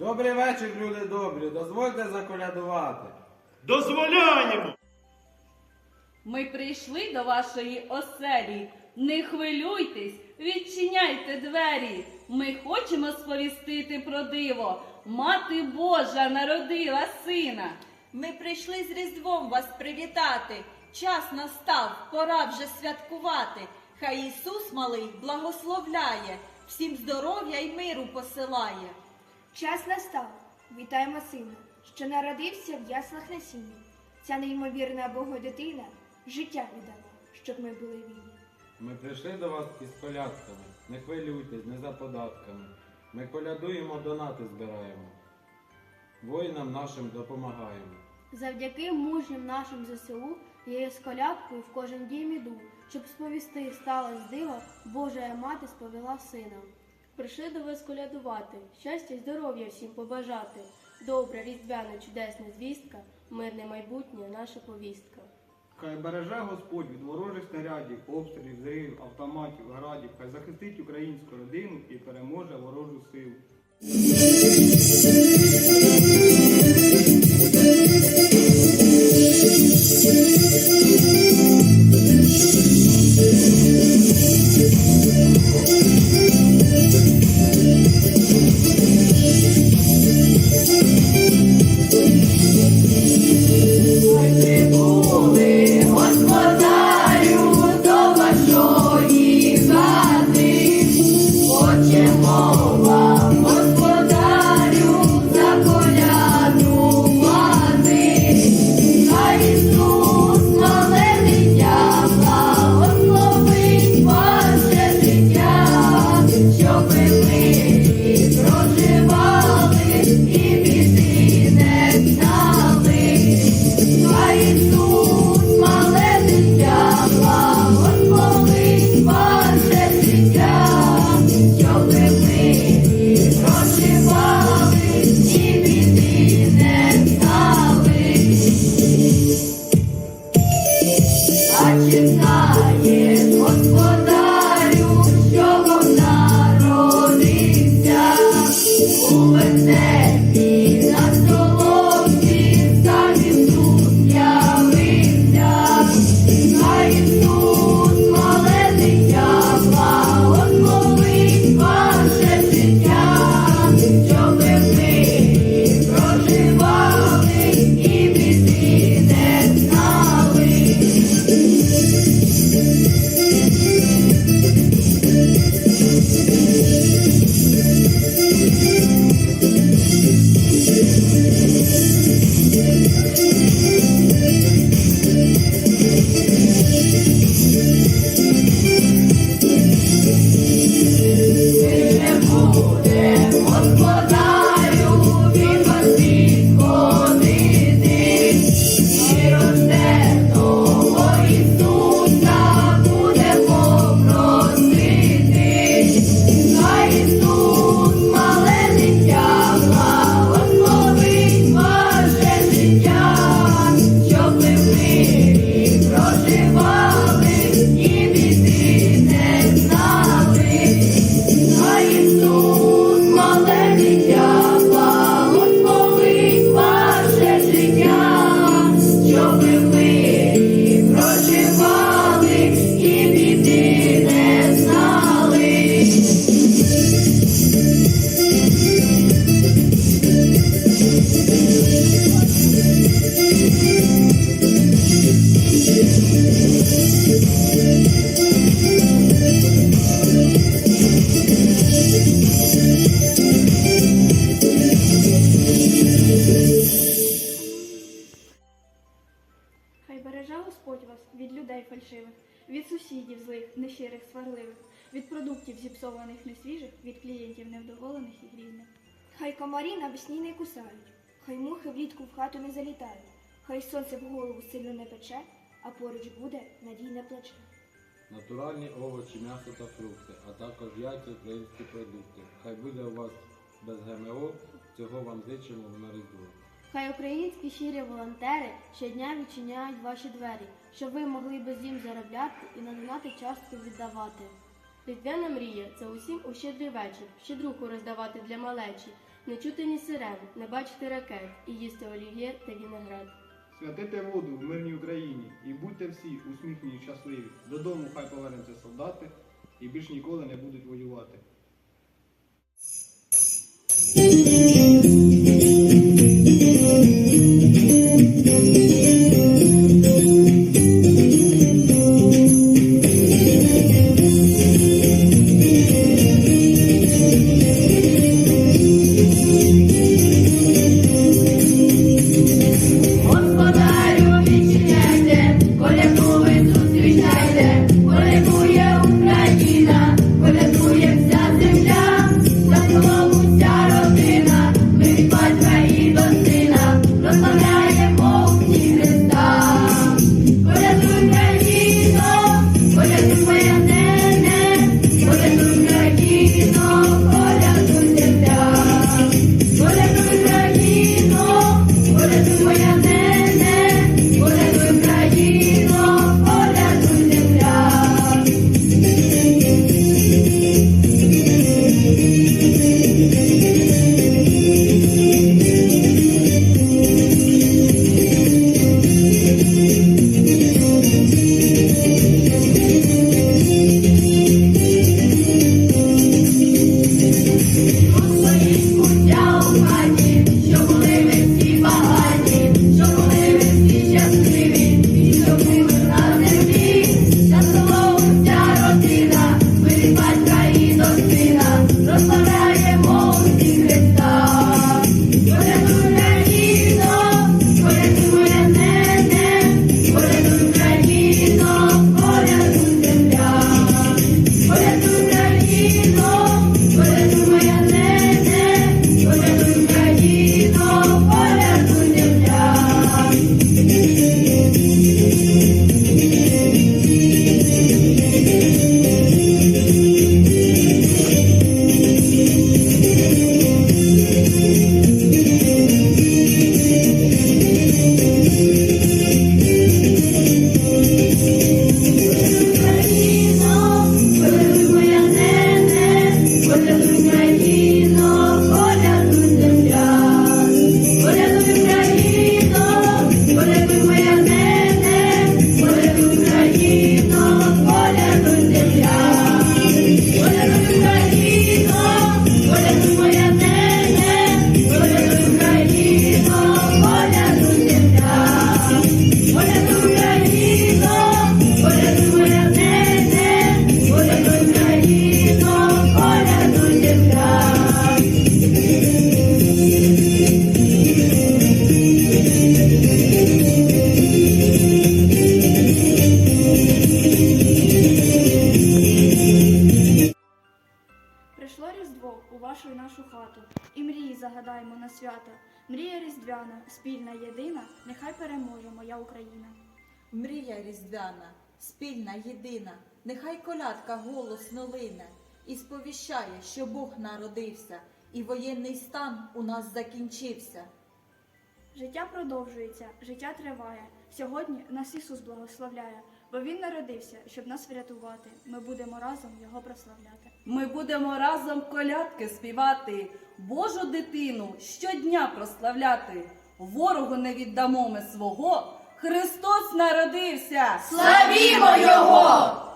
Добрий вечір, люди добрі. Дозвольте заколядувати. Дозволяємо! Ми прийшли до вашої оселі. Не хвилюйтесь, відчиняйте двері. Ми хочемо сповістити про диво. Мати Божа народила сина. Ми прийшли з Різдвом вас привітати. Час настав, пора вже святкувати. Хай Ісус малий благословляє, всім здоров'я й миру посилає. Час настав. Вітаємо сина, що народився в яслах на сіні. Ця неймовірна Богодитина життя віддала, щоб ми були вільні. Ми прийшли до вас із колядками. Не хвилюйтесь, не за податками. Ми колядуємо, донати збираємо. Воїнам нашим допомагаємо. Завдяки мужнім нашим ЗСУ я з колядкою в кожен дім іду, щоб сповісти сталося диво, Божа мати сповела сина. Прийшли до вас колядувати, щастя й здоров'я всім побажати. Добра, різдвяна, чудесна звістка, мирне майбутнє наша повістка. Хай береже Господь від ворожих снарядів, обстрілів, зривів, автоматів, градів, хай захистить українську родину і переможе ворожу силу. Господарю злих, нещирих, сварливих, від продуктів зіпсованих, несвіжих, від клієнтів невдоволених і грізних. Хай комарі навесні не кусають, хай мухи влітку в хату не залітають, хай сонце в голову сильно не пече, а поруч буде надійне плече. Натуральні овочі, м'ясо та фрукти, а також яйця, українські продукти. Хай буде у вас без ГМО. Цього вам зичимо на Різдво. Хай українські щирі волонтери щодня відчиняють ваші двері, щоб ви могли без їм заробляти і на донати частку віддавати. Різдвяна мрія це усім у щедрий вечір, щедруху роздавати для малечі, не чути ні сирен, не бачити ракет і їсти олів'є та вінегрет. Святите воду в мирній Україні і будьте всі усміхнені й щасливі. Додому хай повернуться солдати і більш ніколи не будуть воювати. Вашу і нашу хату, і мрії загадаємо на свято. Мрія різдвяна, спільна єдина, нехай переможе моя Україна. Мрія різдвяна, спільна, єдина, нехай колядка голосно лине і сповіщає, що Бог народився, і воєнний стан у нас закінчився. Життя продовжується, життя триває. Сьогодні нас Ісус благословляє, бо Він народився, щоб нас врятувати. Ми будемо разом Його прославляти. Ми будемо разом колядки співати, Божу дитину щодня прославляти. Ворогу не віддамо ми свого. Христос народився! Славімо Його!